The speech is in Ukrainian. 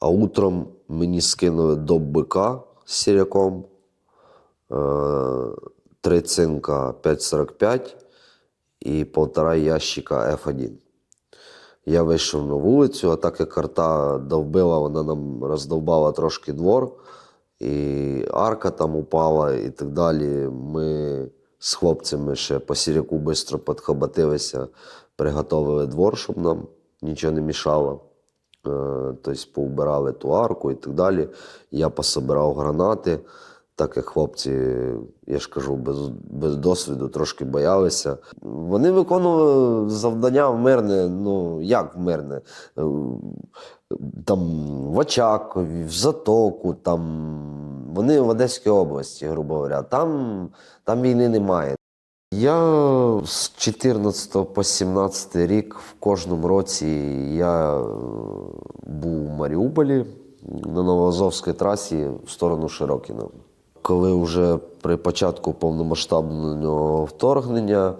А утром мені скинули до бика з сіряком, е, три цинка 5,45 і полтора ящика F1. Я вийшов на вулицю, а так як карта довбила, вона нам роздовбала трошки двор, і арка там упала, і так далі. Ми з хлопцями ще по сіряку швидко підхоботилися, приготовили двор, щоб нам нічого не мішало. Е, поубирали ту арку і так далі. Я пособирав гранати, так як хлопці, я ж кажу, без, без досвіду трошки боялися. Вони виконували завдання в мирне, ну як в мирне? Е, Там в Очакові, в Затоку, там вони в Одеській області, грубо говоря. Там, там війни немає. Я з 14 по 17 рік в кожному році я Маріуполі на Новоазовській трасі в сторону Широкіна. Коли вже при початку повномасштабного вторгнення